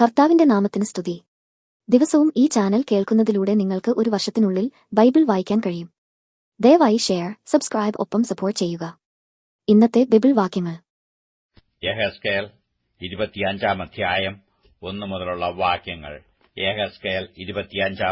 കർത്താവിന്റെ നാമത്തിന് സ്തുതി. ദിവസവും ഈ ചാനൽ കേൾക്കുന്നതിലൂടെ നിങ്ങൾക്ക് ഒരു വർഷത്തിനുള്ളിൽ ബൈബിൾ വായിക്കാൻ കഴിയും. ദയവായി ഷെയർ സബ്സ്ക്രൈബ് ഒപ്പം സപ്പോർട്ട് ചെയ്യുക. ഇന്നത്തെ ബൈബിൾ വാക്യങ്ങൾ. യഹസ്കേൽ അധ്യായം ഒന്നു മുതലുള്ള വാക്യങ്ങൾ. യഹസ്കേൽ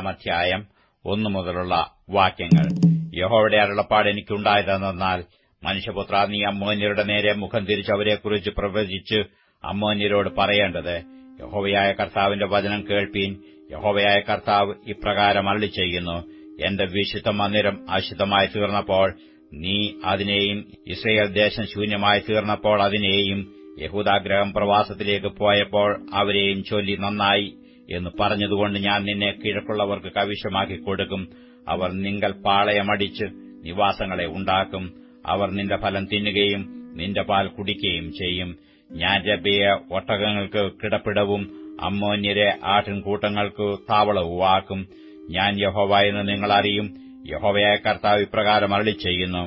അധ്യായം ഒന്നു മുതലുള്ള വാക്യങ്ങൾ. യഹോയുടെ അരുളപ്പാട് എനിക്കുണ്ടായതെന്നാൽ മനുഷ്യപുത്ര നീ അമ്മോന്യരുടെ നേരെ മുഖം തിരിച്ച് അവരെക്കുറിച്ച് പ്രവചിച്ച് അമ്മോന്യരോട് പറയേണ്ടത് യഹോവയായ കർത്താവിന്റെ വചനം കേൾപ്പീൻ. യഹോവയായ കർത്താവ് ഇപ്രകാരം അള്ളി ചെയ്യുന്നു എന്റെ വിശുദ്ധ മന്ദിരം അശുദ്ധമായി തീർന്നപ്പോൾ നീ അതിനെയും ഇസ്രയേൽ ദേശം ശൂന്യമായി തീർന്നപ്പോൾ അതിനെയും യഹൂദാഗ്രഹം പ്രവാസത്തിലേക്ക് പോയപ്പോൾ അവരെയും ചൊല്ലി നന്നായി എന്ന് പറഞ്ഞതുകൊണ്ട് ഞാൻ നിന്നെ കിഴക്കുള്ളവർക്ക് കവിശമാക്കി കൊടുക്കും. അവർ നിങ്ങൾ പാളയമടിച്ച് നിവാസങ്ങളെ ഉണ്ടാക്കും. അവർ നിന്റെ ഫലം തിന്നുകയും നിന്റെ പാൽ കുടിക്കുകയും ചെയ്യും. ഞാൻ രബിയെ ഒട്ടകങ്ങൾക്ക് കിടപ്പിടവും അമ്മോന്യരെ ആട്ടിൻകൂട്ടങ്ങൾക്ക് താവളവുമാക്കും. ഞാൻ യഹോവ എന്ന് നിങ്ങൾ അറിയും. യഹോവയായ കർത്താവ് ഇപ്രകാരം അരളി ചെയ്യുന്നു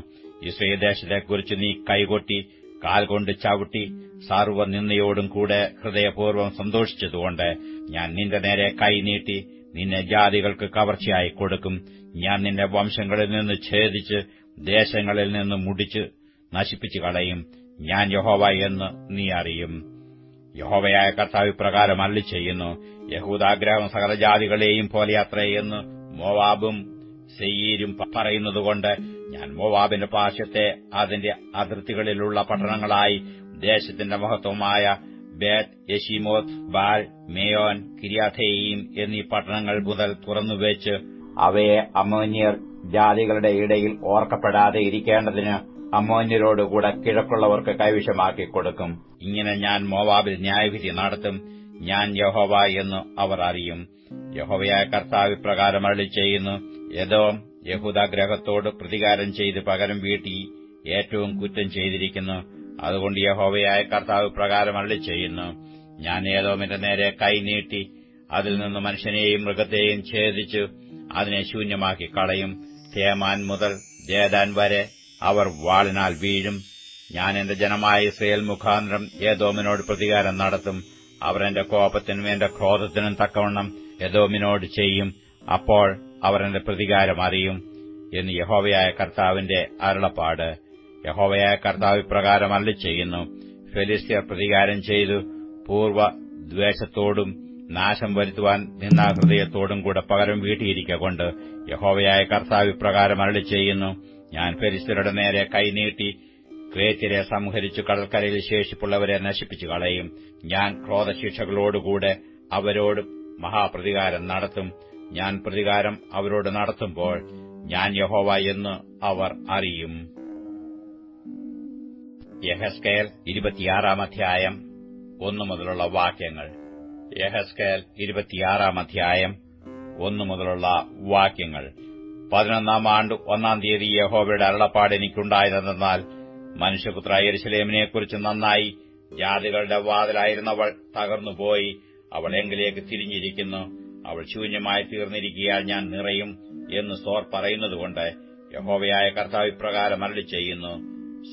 ഇസ്രയേൽ ദേശത്തെക്കുറിച്ച് നീ കൈകൊട്ടി കാൽ കൊണ്ട് ചവിട്ടി സാർവനിന്ദയോടും കൂടെ ഹൃദയപൂർവം സന്തോഷിച്ചതുകൊണ്ട് ഞാൻ നിന്റെ നേരെ കൈ നീട്ടി നിന്നെ ജാതികൾക്ക് കവർച്ചയായി കൊടുക്കും. ഞാൻ നിന്റെ വംശങ്ങളിൽ നിന്ന് ഛേദിച്ച് ദേശങ്ങളിൽ നിന്ന് മുടിച്ച് നശിപ്പിച്ചു കളയും ഞാൻ യഹോവ എന്ന് നീ അറിയും. യഹോവയായ കർത്താവ് ഇപ്രകാരം അല്ലി ചെയ്യുന്നു യഹൂദാഗ്രഹം സകലജാതികളെയും പോലെ അത്രയെന്ന് മോവാബും സെയ്യീരും പറയുന്നതുകൊണ്ട് ഞാൻ മോവാബിന്റെ പാർശ്വത്തെ അതിന്റെ അതിർത്തികളിലുള്ള പട്ടണങ്ങളായി ദേശത്തിന്റെ മഹത്വമായ ബേത് യഷിമോത്ത് ബാൽ മേയോൻ കിരിയാഥേയും എന്നീ പട്ടണങ്ങൾ മുതൽ തുറന്നുവെച്ച് അവയെ അമോനിയർ ജാതികളുടെ ഇടയിൽ ഓർക്കപ്പെടാതെ ഇരിക്കേണ്ടതിന് അമ്മോന്യരോടുകൂടെ കിഴക്കുള്ളവർക്ക് കൈവശമാക്കി കൊടുക്കും. ഇങ്ങനെ ഞാൻ മോവാബിൽ ന്യായവിധി നടത്തും. ഞാൻ യഹോവ എന്ന് അവർ അറിയും. യഹോവയായ കർത്താവ് ഇപ്രകാരം അരളി ചെയ്യുന്നു. യഥോ യഹൂദാഗ്രഹത്തോട് പ്രതികാരം ചെയ്ത് പകരം വീട്ടി ഏറ്റവും കുറ്റം ചെയ്തിരിക്കുന്നു. അതുകൊണ്ട് യഹോവയായ കർത്താവ് പ്രകാരം അരളി ചെയ്യുന്നു. ഞാൻ ഏതോമിന്റെ നേരെ കൈ നീട്ടി അതിൽ നിന്ന് മനുഷ്യനെയും മൃഗത്തെയും ഛേദിച്ചു അതിനെ ശൂന്യമാക്കി കളയും. തേമാൻ മുതൽ ജേദാൻ വരെ അവർ വാളിനാൽ വീഴും. ഞാൻ എന്റെ ജനമായ ഇസ്രയേൽ മുഖാന്തരം ഏതോമിനോട് പ്രതികാരം നടത്തും. അവർ എന്റെ കോപത്തിനും എന്റെ ക്രോധത്തിനും തക്കവണ്ണം യദോമിനോട് ചെയ്യും. അപ്പോൾ അവർ എന്റെ പ്രതികാരം അറിയും എന്ന് യഹോവയായ കർത്താവിന്റെ അരുളപ്പാട്. യഹോവയായ കർത്താവ് ഇപ്രകാരം അല്ലി ചെയ്യുന്നു ഫെലിസ്റ്റിയർ പ്രതികാരം ചെയ്തു. പൂർവ ദ്വേഷത്തോടും നാശം വരുത്തുവാൻ നിന്നാ ഹൃദയത്തോടും കൂടെ പകരം വീട്ടിയിരിക്കൊണ്ട് യഹോവയായ കർത്താവ് ഇപ്രകാരം അരളി ചെയ്യുന്നു ഞാൻ ഫെരിസ്തരുടെ നേരെ കൈനീട്ടി ക്രേത്യരെ സംഹരിച്ചു കടൽക്കരയിൽ ശേഷിപ്പുള്ളവരെ നശിപ്പിച്ചു കളയും. ഞാൻ ക്രോധശിക്ഷകളോടുകൂടെ അവരോട് മഹാപ്രതികാരം നടത്തും. ഞാൻ പ്രതികാരം അവരോട് നടത്തുമ്പോൾ ഞാൻ യഹോവ എന്ന് അവർ അറിയും. യഹസ്കേൽ ഇരുപത്തിയാറാം അധ്യായം ഒന്നു മുതലുള്ള വാക്യങ്ങൾ. യഹസ്കേൽ ഇരുപത്തിയാറാം അധ്യായം ഒന്നു മുതലുള്ള വാക്യങ്ങൾ. പതിനൊന്നാം ആണ്ട് ഒന്നാം തീയതി യഹോവയുടെ അരുളപ്പാട് എനിക്കുണ്ടായതെന്നാൽ മനുഷ്യപുത്ര യരിശലേമിനെക്കുറിച്ച് നന്നായി ജാതികളുടെ വാതിലായിരുന്നവൾ തകർന്നുപോയി. അവൾ എങ്കിലേക്ക് തിരിഞ്ഞിരിക്കുന്നു. അവൾ ശൂന്യമായി തീർന്നിരിക്കുകയാൽ ഞാൻ നിറയും എന്ന് സോർ പറയുന്നതുകൊണ്ട് യഹോവയായ കർത്താവ് ഇപ്രകാരം അരളി ചെയ്യുന്നു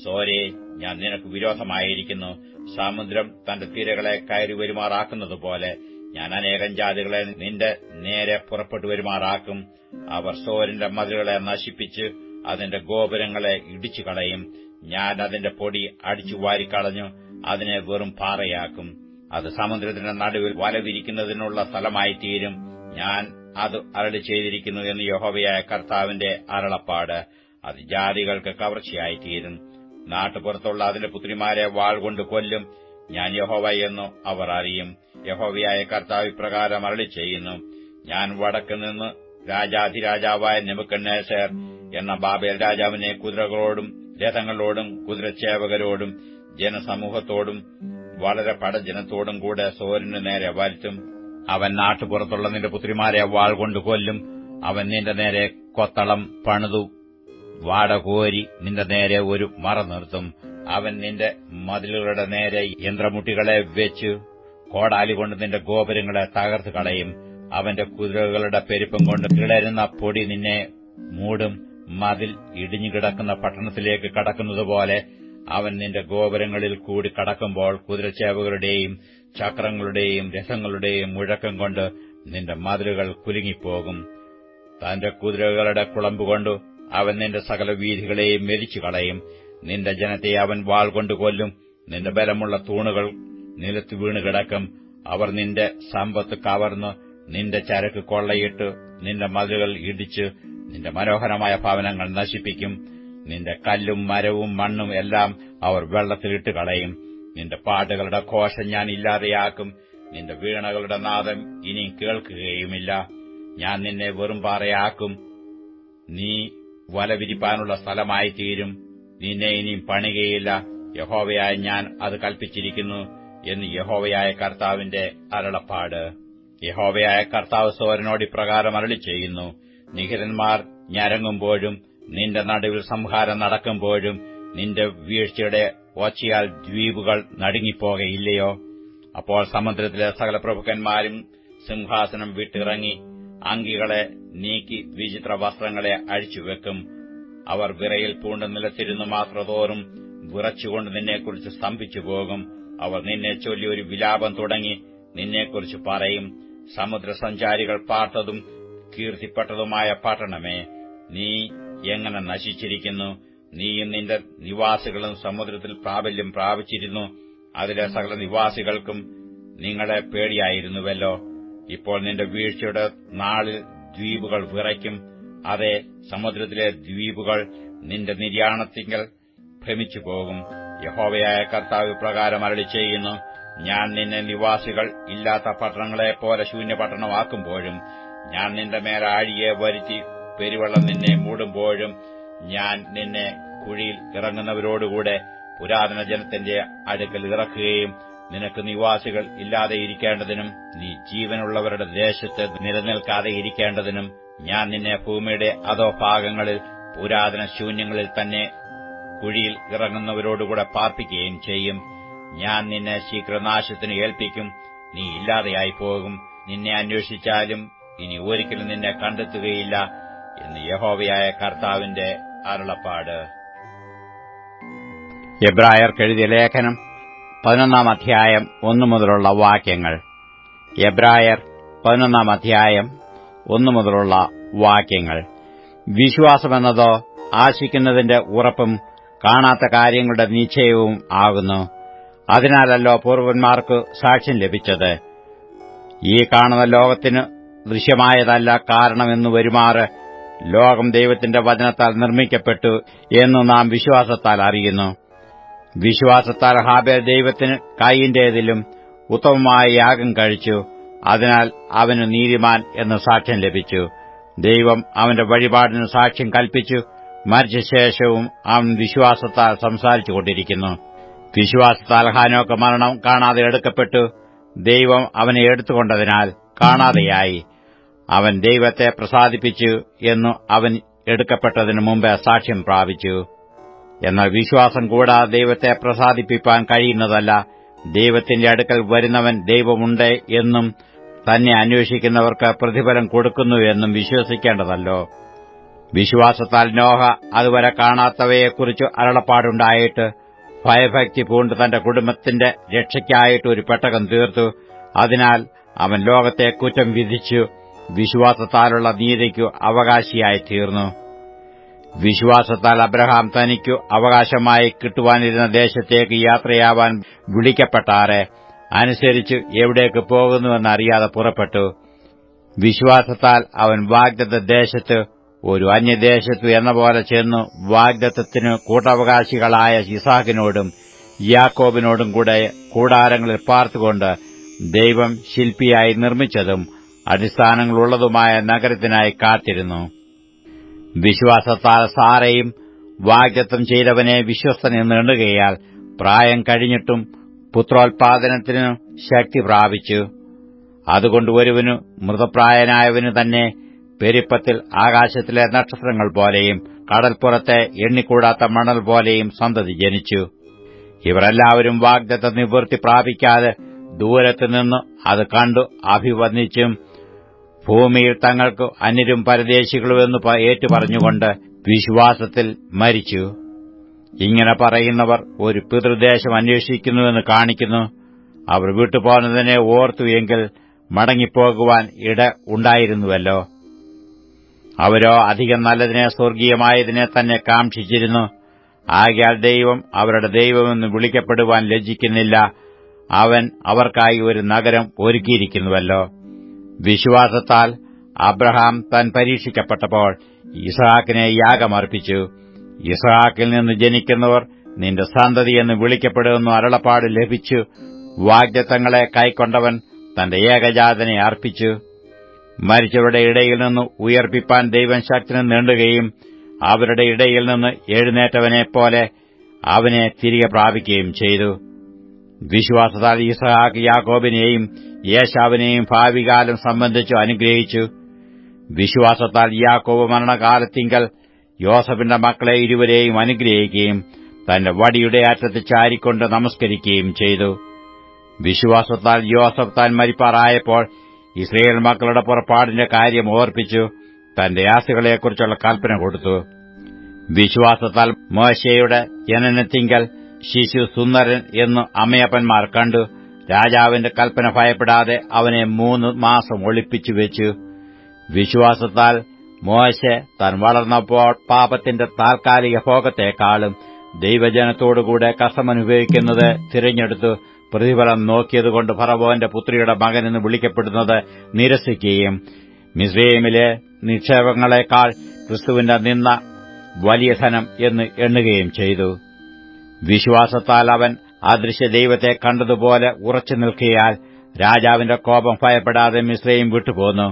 സോരെ ഞാൻ നിനക്ക് വിരോധമായിരിക്കുന്നു. സമുദ്രം തന്റെ തീരകളെ കയറി വരുമാറാക്കുന്നതുപോലെ ഞാൻ അനേകം ജാതികളെ നിന്റെ നേരെ പുറപ്പെട്ടു വരുമാറാക്കും. അവർ സോരന്റെ മതിലുകളെ നശിപ്പിച്ച് അതിന്റെ ഗോപുരങ്ങളെ ഇടിച്ചു കളയും ഞാൻ അതിന്റെ പൊടി അടിച്ചു വാരിക്കളഞ്ഞു അതിനെ വെറും പാറയാക്കും. അത് സമുദ്രത്തിന്റെ നടുവിൽ വലവിരിക്കുന്നതിനുള്ള സ്ഥലമായി തീരും ഞാൻ അത് അരളി ചെയ്തിരിക്കുന്നു എന്ന് യഹോവയായ കർത്താവിന്റെ അരളപ്പാട്. അത് ജാതികൾക്ക് കവർച്ചയായി തീരും നാട്ടുപുറത്തുള്ള അതിന്റെ പുത്രിമാരെ വാൾ കൊണ്ട് കൊല്ലും. ഞാൻ യഹോവ എന്നു അവർ അറിയും. യഹോവയായ കർത്താവ് ഇപ്രകാരം അരളി ചെയ്യുന്നു ഞാൻ വടക്ക് നിന്ന് രാജാധിരാജാവായ നെബുക്കണ്ണേസർ എന്ന ബാബേൽ രാജാവിനെ കുതിരകളോടും രഥങ്ങളോടും കുതിരച്ചേവകരോടും ജനസമൂഹത്തോടും വളരെ പടജനത്തോടും കൂടെ സോരന് നേരെ വരുത്തും അവൻ നാട്ടുപുറത്തുള്ള നിന്റെ പുത്രിമാരെ വാൾ കൊണ്ട് കൊല്ലും. അവൻ നിന്റെ നേരെ കൊത്തളം പണിതു. വാടകോരി നിന്റെ നേരെ ഒരു മറ നിർത്തും. അവൻ നിന്റെ മതിലുകളുടെ നേരെ യന്ത്രമുട്ടികളെ വെച്ച്. കോടാലി കൊണ്ട് നിന്റെ ഗോപുരങ്ങളെ തകർത്ത് കളയും. അവന്റെ കുതിരകളുടെ പെരുപ്പം കൊണ്ട് കിളരുന്ന പൊടി നിന്നെ മൂടും. മതിൽ ഇടിഞ്ഞുകിടക്കുന്ന പട്ടണത്തിലേക്ക് കടക്കുന്നതുപോലെ അവൻ നിന്റെ ഗോപുരങ്ങളിൽ കൂടി കടക്കുമ്പോൾ കുതിരച്ചേവകളുടെയും ചക്രങ്ങളുടെയും രഥങ്ങളുടെയും മുഴക്കം കൊണ്ട് നിന്റെ മതിലുകൾ കുലുങ്ങിപ്പോകും. തന്റെ കുതിരകളുടെ കുളമ്പുകൊണ്ട് അവൻ നിന്റെ സകല വീഥികളെയും മെതിച്ചു കളയും. നിന്റെ ജനത്തെ അവൻ വാൾ കൊണ്ട് കൊല്ലും. നിന്റെ ബലമുള്ള തൂണുകൾ നിലത്ത് വീണ് കിടക്കും. അവർ നിന്റെ സമ്പത്ത് കവർന്ന് നിന്റെ ചരക്ക് കൊള്ളയിട്ട് നിന്റെ മതിലുകൾ ഇടിച്ച് നിന്റെ മനോഹരമായ ഭവനങ്ങൾ നശിപ്പിക്കും. നിന്റെ കല്ലും മരവും മണ്ണും എല്ലാം അവർ വെള്ളത്തിലിട്ട് കളയും. നിന്റെ പാട്ടുകളുടെ ഘോഷം ഞാൻ ഇല്ലാതെയാക്കും. നിന്റെ വീണകളുടെ നാദം ഇനി കേൾക്കുകയുമില്ല. ഞാൻ നിന്നെ വെറും പാറയാക്കും. നീ വല വിരിപ്പാനുള്ള സ്ഥലമായി തീരും നിന്നെ ഇനിയും പണികയില്ല. യഹോവയായ ഞാൻ അത് കൽപ്പിച്ചിരിക്കുന്നു എന്ന് യഹോവയായ കർത്താവിന്റെ അരളപ്പാട്. യഹോവയായ കർത്താവ് സോരനോട് ഇപ്രകാരം അരളി ചെയ്യുന്നു നിഹിരന്മാർ ഞരങ്ങുമ്പോഴും നിന്റെ നടുവിൽ സംഹാരം നടക്കുമ്പോഴും നിന്റെ വീഴ്ചയുടെ ഒച്ചയാൽ ദ്വീപുകൾ നടുങ്ങിപ്പോകയില്ലയോ? അപ്പോൾ സമുദ്രത്തിലെ സകല പ്രഭുക്കന്മാരും സിംഹാസനം വിട്ടിറങ്ങി അങ്കികളെ നീക്കി വിചിത്ര വസ്ത്രങ്ങളെ അഴിച്ചുവെക്കും. അവർ വിറയിൽ പൂണ്ട് നിലത്തിരുന്നു മാത്രതോറും വിറച്ചുകൊണ്ട് നിന്നെക്കുറിച്ച് സ്തംഭിച്ചു പോകും അവർ നിന്നെ ചൊല്ലി ഒരു വിലാപം തുടങ്ങി നിന്നെക്കുറിച്ച് പറയും. സമുദ്രസഞ്ചാരികൾ പാർത്തതും കീർത്തിപ്പെട്ടതുമായ പട്ടണമേ നീ എങ്ങനെ നശിച്ചിരിക്കുന്നു? നീയും നിന്റെ നിവാസികളും സമുദ്രത്തിൽ പ്രാബല്യം പ്രാപിച്ചിരുന്നു. അതിലെ സകല നിവാസികൾക്കും നിങ്ങളെ പേടിയായിരുന്നുവല്ലോ. ഇപ്പോൾ നിന്റെ വീഴ്ചയുടെ നാളിൽ ദ്വീപുകൾ വിറയ്ക്കും. അതെ സമുദ്രത്തിലെ ദ്വീപുകൾ നിന്റെ നിര്യാണത്തിങ്കൽ ഭ്രമിച്ചു പോകും യഹോവയായ കർത്താവ് പ്രകാരം അരളി ചെയ്യുന്നു ഞാൻ നിന്നെ നിവാസികൾ ഇല്ലാത്ത പട്ടണങ്ങളെപ്പോലെ ശൂന്യപട്ടണമാക്കുമ്പോഴും ഞാൻ നിന്റെ മേൽ ആഴിയെ വരുത്തി പെരുവെള്ളം നിന്നെ മൂടുമ്പോഴും ഞാൻ നിന്നെ കുഴിയിൽ ഇറങ്ങുന്നവരോടുകൂടെ പുരാതന ജനത്തിന്റെ അടുക്കൽ ഇറക്കുകയും നിനക്ക് നിവാസികൾ ഇല്ലാതെ ഇരിക്കേണ്ടതിനും നീ ജീവനുള്ളവരുടെ ദേശത്ത് നിലനിൽക്കാതെ ഇരിക്കേണ്ടതിനും ഞാൻ നിന്നെ ഭൂമിയുടെ അതോ ഭാഗങ്ങളിൽ പുരാതന ശൂന്യങ്ങളിൽ തന്നെ കുഴിയിൽ ഇറങ്ങുന്നവരോടുകൂടെ പാർപ്പിക്കുകയും ചെയ്യും. ഞാൻ നിന്നെ ശീഘ്രനാശത്തിന് ഏൽപ്പിക്കും. നീ ഇല്ലാതെയായി പോകും. നിന്നെ അന്വേഷിച്ചാലും ഇനി ഒരിക്കലും നിന്നെ കണ്ടെത്തുകയില്ല എന്ന് യഹോവയായ കർത്താവിന്റെ അരുളപ്പാട്. എബ്രായർക്കെഴുതിയ ലേഖനം പതിനൊന്നാം അധ്യായം ഒന്നു മുതലുള്ള വാക്യങ്ങൾ. എബ്രായർ പതിനൊന്നാം അധ്യായം ഒന്നു മുതലുള്ള വാക്യങ്ങൾ. വിശ്വാസമെന്നതോ ആശിക്കുന്നതിന്റെ ഉറപ്പും കാണാത്ത കാര്യങ്ങളുടെ നിശ്ചയവും ആകുന്നു. അതിനാലല്ലോ പൂർവന്മാർക്ക് സാക്ഷ്യം ലഭിച്ചത്. ഈ കാണുന്ന ലോകത്തിന് ദൃശ്യമായതല്ല കാരണമെന്ന് വരുമാറ് ലോകം ദൈവത്തിന്റെ വചനത്താൽ നിർമ്മിക്കപ്പെട്ടു എന്ന് നാം വിശ്വാസത്താൽ അറിയുന്നു. വിശ്വാസത്താൽ ഹാബേ ദൈവത്തിന് കൈയിന്റേതിലും ഉത്തമമായ യാഗം കഴിച്ചു. അതിനാൽ അവന് നീതിമാൻ എന്ന് സാക്ഷ്യം ലഭിച്ചു. ദൈവം അവന്റെ വഴിപാടിന് സാക്ഷ്യം കൽപ്പിച്ചു. മരിച്ച ശേഷവും അവൻ വിശ്വാസത്താൽ സംസാരിച്ചുകൊണ്ടിരിക്കുന്നു. വിശ്വാസത്താൽ ഹാനോക്ക് മരണം കാണാതെ എടുക്കപ്പെട്ടു. ദൈവം അവനെ എടുത്തുകൊണ്ടതിനാൽ കാണാതെയായി. അവൻ ദൈവത്തെ പ്രസാദിപ്പിച്ചു എന്നു അവൻ എടുക്കപ്പെട്ടതിനു മുമ്പേ സാക്ഷ്യം പ്രാപിച്ചു. എന്നാൽ വിശ്വാസം കൂടാതെ ദൈവത്തെ പ്രസാദിപ്പിക്കാൻ കഴിയുന്നതല്ല. ദൈവത്തിന്റെ അടുക്കൽ വരുന്നവൻ ദൈവമുണ്ട് എന്നും തന്നെ അന്വേഷിക്കുന്നവർക്ക് പ്രതിഫലം കൊടുക്കുന്നു എന്നും വിശ്വസിക്കേണ്ടതല്ലോ. വിശ്വാസത്താൽ നോഹ അതുവരെ കാണാത്തവയെക്കുറിച്ച് അരളപ്പാടുണ്ടായിട്ട് ഭയഭക്തി പൂണ്ട് തന്റെ കുടുംബത്തിന്റെ രക്ഷയ്ക്കായിട്ട് ഒരു പെട്ടകം തീർത്തു. അതിനാൽ അവൻ ലോകത്തെ കുറ്റം വിധിച്ചു വിശ്വാസത്താലുള്ള നീതിക്കു അവകാശിയായി തീർന്നു. വിശ്വാസത്താൽ അബ്രഹാം തനിക്കു അവകാശമായി കിട്ടുവാനിരുന്ന ദേശത്തേക്ക് യാത്രയാവാൻ വിളിക്കപ്പെട്ടാറെ. അനുസരിച്ച് എവിടേക്ക് പോകുന്നുവെന്നറിയാതെ പുറപ്പെട്ടു. വിശ്വാസത്താൽ അവൻ വാഗ്ദത്ത ദേശത്ത് ഒരു അന്യദേശത്തു എന്ന പോലെ ചെന്നു വാഗ്ദത്തത്തിന് കൂട്ടവകാശികളായ ഇസാഖിനോടും യാക്കോബിനോടും കൂടെ കൂടാരങ്ങളിൽ പാർത്തുകൊണ്ട് ദൈവം ശില്പിയായി നിർമ്മിച്ചതും അടിസ്ഥാനങ്ങളുള്ളതുമായ നഗരത്തിനായി കാത്തിരുന്നു. വിശ്വാസത്താൽ സാരയും വാഗ്ദത്തം ചെയ്തവനെ വിശ്വസ്തനെന്ന് എണ്ണുകയാൽ പ്രായം കഴിഞ്ഞിട്ടും പുത്രോത്പാദനത്തിനു ശക്തി പ്രാപിച്ചു. അതുകൊണ്ട് ഒരുവനു മൃതപ്രായനായവനു തന്നെ പെരുപ്പത്തിൽ ആകാശത്തിലെ നക്ഷത്രങ്ങൾ പോലെയും കടൽപ്പുറത്തെ എണ്ണിക്കൂടാത്ത മണൽ പോലെയും സന്തതി ജനിച്ചു. ഇവരെല്ലാവരും വാഗ്ദത്ത നിവൃത്തി പ്രാപിക്കാതെ ദൂരത്തുനിന്ന് അത് കണ്ടു അഭിവന്ദിച്ചും ഭൂമിയിൽ തങ്ങൾക്ക് അന്യരും പരദേശികളുമെന്ന് ഏറ്റുപറഞ്ഞുകൊണ്ട് വിശ്വാസത്തിൽ മരിച്ചു. ഇങ്ങനെ പറയുന്നവർ ഒരു പിതൃദേശം അന്വേഷിക്കുന്നുവെന്ന് കാണിക്കുന്നു. അവർ വിട്ടുപോകുന്നതിനെ ഓർത്തു എങ്കിൽ മടങ്ങിപ്പോകുവാൻ ഇട ഉണ്ടായിരുന്നുവല്ലോ. അവരോ അധികം നല്ലതിനെ സ്വർഗീയമായതിനെ തന്നെ കാക്ഷിച്ചിരുന്നു. ആകയാൽ ദൈവം അവരുടെ ദൈവമെന്ന് വിളിക്കപ്പെടുവാൻ ലജ്ജിക്കുന്നില്ല. അവൻ അവർക്കായി ഒരു നഗരം ഒരുക്കിയിരിക്കുന്നുവല്ലോ. വിശ്വാസത്താൽ അബ്രഹാം താൻ പരീക്ഷിക്കപ്പെട്ടപ്പോൾ ഇസഹാക്കിനെ യാഗമർപ്പിച്ചു. ഇസ്ഹാക്കിൽ നിന്ന് ജനിക്കുന്നവർ നിന്റെ സന്തതി എന്ന് വിളിക്കപ്പെടുമെന്ന് അരുളപ്പാട് ലഭിച്ചു. വാഗ്ദത്തങ്ങളെ കൈക്കൊണ്ടവൻ തന്റെ ഏകജാതനെ അർപ്പിച്ചു. മരിച്ചവരുടെ ഇടയിൽ നിന്ന് ഉയർപ്പിപ്പാൻ ദൈവം ശക്തിന് നീണ്ടുകയും അവരുടെ ഇടയിൽ നിന്ന് എഴുന്നേറ്റവനെപ്പോലെ അവനെ തിരികെ പ്രാപിക്കുകയും ചെയ്തു. വിശ്വാസത്താൽ ഇസഹാക്ക് യാക്കോബിനെയും യേശാവിനെയും ഭാവികാലം സംബന്ധിച്ചു അനുഗ്രഹിച്ചു. വിശ്വാസത്താൽ യാക്കോബ് മരണകാലത്തിങ്കൽ യോസഫിന്റെ മക്കളെ ഇരുവരെയും അനുഗ്രഹിക്കുകയും തന്റെ വടിയുടെ അറ്റത്ത് ചാരിക്കൊണ്ട് നമസ്കരിക്കുകയും ചെയ്തു. വിശ്വാസത്താൽ യോസഫ് താൻ മരിപ്പാറായപ്പോൾ ഇസ്രയേൽ മക്കളുടെ പുറപ്പാടിന്റെ കാര്യം ഓർപ്പിച്ചു തന്റെ ആസുകളെക്കുറിച്ചുള്ള കൽപ്പന കൊടുത്തു. വിശ്വാസത്താൽ മോശയുടെ ജനനത്തിങ്കൽ ശിശു സുന്ദരൻ എന്ന് അമ്മയപ്പന്മാർ കണ്ടു. രാജാവിന്റെ കൽപ്പന ഭയപ്പെടാതെ അവനെ മൂന്ന് മാസം ഒളിപ്പിച്ചു വെച്ചു. വിശ്വാസത്താൽ മോശെ താൻ വളർന്നപ്പോൾ പാപത്തിന്റെ താൽക്കാലിക ഭോഗത്തെക്കാളും ദൈവജനത്തോടുകൂടെ കഷ്ടമനുഭവിക്കുന്നത് തിരഞ്ഞെടുത്തു പ്രതിഫലം നോക്കിയതുകൊണ്ട് ഫറവോന്റെ പുത്രിയുടെ എന്ന് വിളിക്കപ്പെടുന്നത് നിരസിക്കുകയും മിസ്രൈമിലെ നിക്ഷേപങ്ങളെക്കാൾ ക്രിസ്തുവിന്റെ നിന്ന വലിയ ധനം എന്ന് എണ്ണുകയും ചെയ്തു. വിശ്വാസത്താൽ അവൻ അദൃശ്യ ദൈവത്തെ കണ്ടതുപോലെ ഉറച്ചു നിൽക്കിയാൽ രാജാവിന്റെ കോപം ഭയപ്പെടാതെ മിശ്രയും വിട്ടുപോന്നു.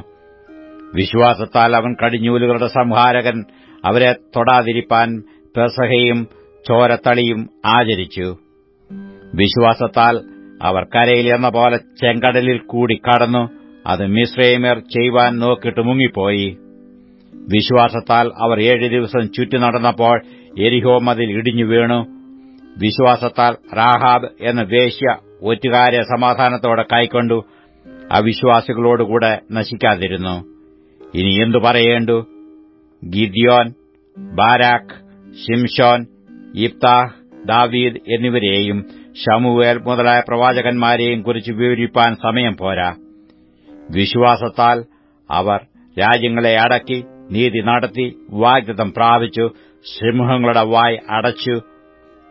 വിശ്വാസത്താൽ അവൻ കടിഞ്ഞൂലുകളുടെ സംഹാരകൻ അവരെ തൊടാതിരിപ്പാൻ പെസഹയും ചോരത്തളിയും ആചരിച്ചു. വിശ്വാസത്താൽ അവർ കരയിൽ എന്ന പോലെ ചെങ്കടലിൽ കൂടി കടന്നു അത് മിശ്രൈമേർ ചെയ്യുവാൻ നോക്കിയിട്ട് മുങ്ങിപ്പോയി. വിശ്വാസത്താൽ അവർ ഏഴ് ദിവസം ചുറ്റി നടന്നപ്പോൾ എരിഹോ മതിൽ ഇടിഞ്ഞു വീണു. വിശ്വാസത്താൽ റാഹാബ് എന്ന വേശ്യ ഒറ്റുകാരെ സമാധാനത്തോടെ കൈക്കൊണ്ടു അവിശ്വാസികളോടുകൂടെ നശിക്കാതിരുന്നു. ഇനി എന്തു പറയേണ്ടു? ഗിദ്യോൻ ബാരാഖ് ഷിംഷോൻ ഇബ്താഹ് ദാവീദ് എന്നിവരെയും ഷമുവേൽ മുതലായ പ്രവാചകന്മാരെയും കുറിച്ച് വിവരിപ്പാൻ സമയം പോരാ. വിശ്വാസത്താൽ അവർ രാജ്യങ്ങളെ അടക്കി നീതി നടത്തി വാഗ്ദത്തം പ്രാപിച്ചു സിംഹങ്ങളുടെ വായ് അടച്ചു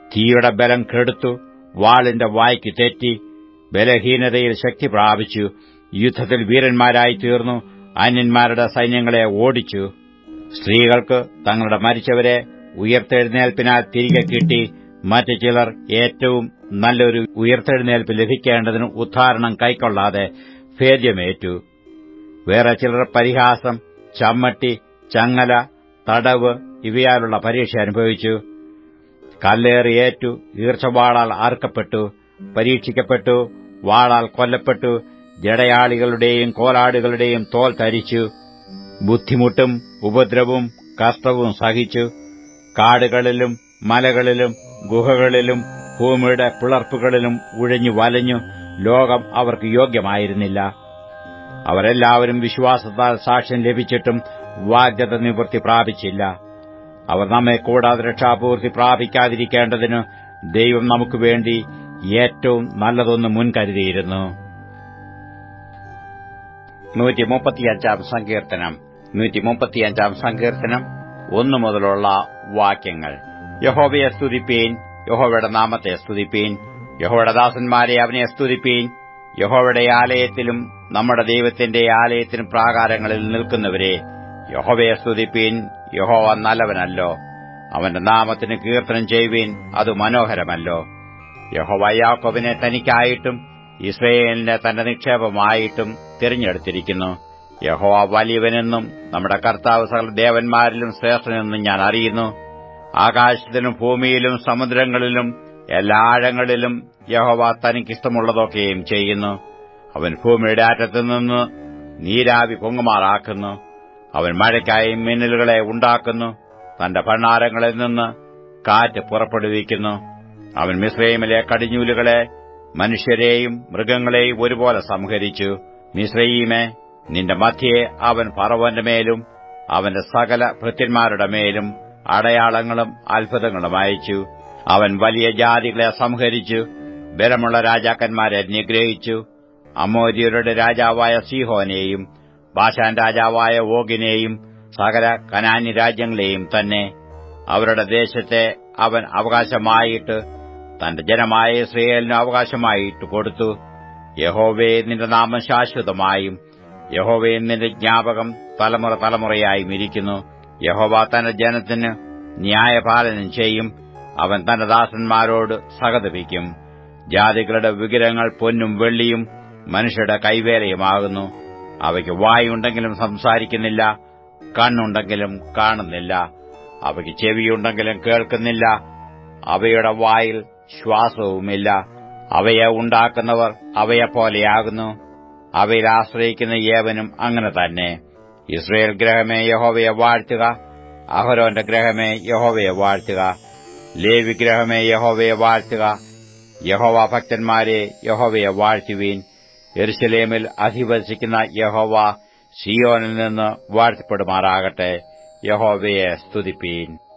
തീയുടെ ബലം കെടുത്തു വാളിന്റെ വായ്ക്ക് തെറ്റി ബലഹീനതയിൽ ശക്തി പ്രാപിച്ചു യുദ്ധത്തിൽ വീരന്മാരായി തീർന്നു അന്യന്മാരുടെ സൈന്യങ്ങളെ ഓടിച്ചു. സ്ത്രീകൾക്ക് തങ്ങളുടെ മരിച്ചവരെ ഉയർത്തെഴുന്നേൽപ്പിനാൽ തിരികെ കിട്ടി. മറ്റു ചിലർ ഏറ്റവും നല്ലൊരു ഉയർത്തെഴുന്നേൽപ്പ് ലഭിക്കേണ്ടതിന് ഉദ്ധാരണം കൈക്കൊള്ളാതെ ഭേദ്യമേറ്റു. വേറെ ചിലർ പരിഹാസം ചമ്മട്ടി ചങ്ങല തടവ് ഇവയാലുള്ള പരീക്ഷ അനുഭവിച്ചു. കല്ലേറിയേറ്റു ഈർച്ചവാളാൽ ആർക്കപ്പെട്ടു പരീക്ഷിക്കപ്പെട്ടു വാളാൽ കൊല്ലപ്പെട്ടു ജടയാളികളുടെയും കോലാടുകളുടെയും തോൽ തരിച്ചു ബുദ്ധിമുട്ടും ഉപദ്രവവും കഷ്ടവും സഹിച്ചു കാടുകളിലും മലകളിലും ഗുഹകളിലും ഭൂമിയുടെ പിളർപ്പുകളിലും ഉഴഞ്ഞു വലഞ്ഞു ലോകം അവർക്ക് യോഗ്യമായിരുന്നില്ല. അവരെല്ലാവരും വിശ്വാസത്താൽ സാക്ഷ്യം ലഭിച്ചിട്ടും വാദ്യത നിവൃത്തി പ്രാപിച്ചില്ല. അവർ നമ്മെ കൂടാതെ രക്ഷാപൂർത്തി പ്രാപിക്കാതിരിക്കേണ്ടതിന് ദൈവം നമുക്കുവേണ്ടി ഏറ്റവും നല്ലതൊന്ന് മുൻകരുതിയിരുന്നു. നൂറ്റി മുപ്പത്തിയഞ്ചാം സങ്കീർത്തനം. നൂറ്റി മുപ്പത്തിയഞ്ചാം സങ്കീർത്തനം ഒന്നു മുതലുള്ള വാക്യങ്ങൾ. യഹോവയെ സ്തുതിപ്പീൻ യഹോവയുടെ നാമത്തെ സ്തുതിപ്പീൻ യഹോയുടെ ദാസന്മാരെ അവനെ സ്തുതിപ്പീൻ യഹോവയുടെ ആലയത്തിലും നമ്മുടെ ദൈവത്തിന്റെ ആലയത്തിനും പ്രാകാരങ്ങളിൽ നിൽക്കുന്നവരെ യഹോവയെ സ്തുതിപ്പീൻ യഹോവ നല്ലവനല്ലോ. അവന്റെ നാമത്തിന് കീർത്തനം ചെയ്യുവീൻ അത് മനോഹരമല്ലോ. യഹോവ യാക്കോബിനെ തനിക്കായിട്ടും ഇസ്രയേലിനെ തന്റെ നിക്ഷേപമായിട്ടും തിരഞ്ഞെടുത്തിരിക്കുന്നു. യഹോ വലിയവനെന്നും നമ്മുടെ കർത്താവ് സകല ദേവന്മാരിലും ശ്രേഷ്ഠനെന്നും ഞാൻ അറിയുന്നു. ആകാശത്തിലും ഭൂമിയിലും സമുദ്രങ്ങളിലും എല്ലാ ആഴങ്ങളിലും യഹോവ തനിക്കിഷ്ടമുള്ളതൊക്കെയും ചെയ്യുന്നു. അവൻ ഭൂമിയുടെ അറ്റത്തുനിന്ന് നീരാവി പൊങ്ങുമാറാക്കുന്നു. അവൻ മഴയ്ക്കായി മിന്നലുകളെ ഉണ്ടാക്കുന്നു. തന്റെ ഭണ്ണാരങ്ങളിൽ നിന്ന് കാറ്റ് പുറപ്പെടുവിക്കുന്നു. അവൻ മിശ്രൈമിലെ കടിഞ്ഞൂലുകളെ മനുഷ്യരെയും മൃഗങ്ങളെയും ഒരുപോലെ സംഹരിച്ചു. മിശ്രയീമെ നിന്റെ മധ്യയെ അവൻ പറവന്റെ മേലും അവന്റെ സകല ഭൃത്യന്മാരുടെ മേലും അടയാളങ്ങളും അത്ഭുതങ്ങളും അയച്ചു. അവൻ വലിയ ജാതികളെ സംഹരിച്ചു ബലമുള്ള രാജാക്കന്മാരെ നിഗ്രഹിച്ചു. അമോര്യരുടെ രാജാവായ സിഹോനെയും ബാഷാൻ രാജാവായ ഓഗിനെയും സകല കനാനി രാജ്യങ്ങളെയും തന്നെ അവരുടെ ദേശത്തെ അവൻ അവകാശമായിട്ട് തന്റെ ജനമായ ഇസ്രയേലിന് അവകാശമായിട്ട് കൊടുത്തു. യഹോവേ നിന്റെ നാമം ശാശ്വതമായും. യഹോവേ നിന്റെ ജ്ഞാപകം തലമുറ തലമുറയായും ഇരിക്കുന്നു. യഹോവ തന്റെ ജനത്തിന് ന്യായപാലനം ചെയ്യും. അവൻ തന്റെ ദാസന്മാരോട് സഹതപിക്കും. ജാതികളുടെ വിഗ്രഹങ്ങൾ പൊന്നും വെള്ളിയും മനുഷ്യരുടെ കൈവേലയുമാകുന്നു. അവയ്ക്ക് വായുണ്ടെങ്കിലും സംസാരിക്കുന്നില്ല കണ്ണുണ്ടെങ്കിലും കാണുന്നില്ല. അവയ്ക്ക് ചെവിയുണ്ടെങ്കിലും കേൾക്കുന്നില്ല അവയുടെ വായിൽ ശ്വാസവുമില്ല. അവയെ ഉണ്ടാക്കുന്നവർ അവയെപ്പോലെയാകുന്നു അവയിൽ ആശ്രയിക്കുന്ന ഏവനും അങ്ങനെ തന്നെ. ഇസ്രയേൽ ഗ്രഹമേ യഹോവയെ വാഴ്ത്തുക. അഹരോന്റെ ഗ്രഹമേ യഹോവയെ വാഴ്ത്തുക. ലേവി ഗ്രഹമേ യഹോവയെ വാഴ്ത്തുക. യഹോവ ഭക്തന്മാരെ യഹോവയെ വാഴ്ത്തുവീൻ. എരുസലേമിൽ അധിവസിക്കുന്ന യഹോവ സിയോനിൽ നിന്ന് വാഴ്ത്തപ്പെടുമാറാകട്ടെ. യഹോവയെ സ്തുതിപ്പീൻ.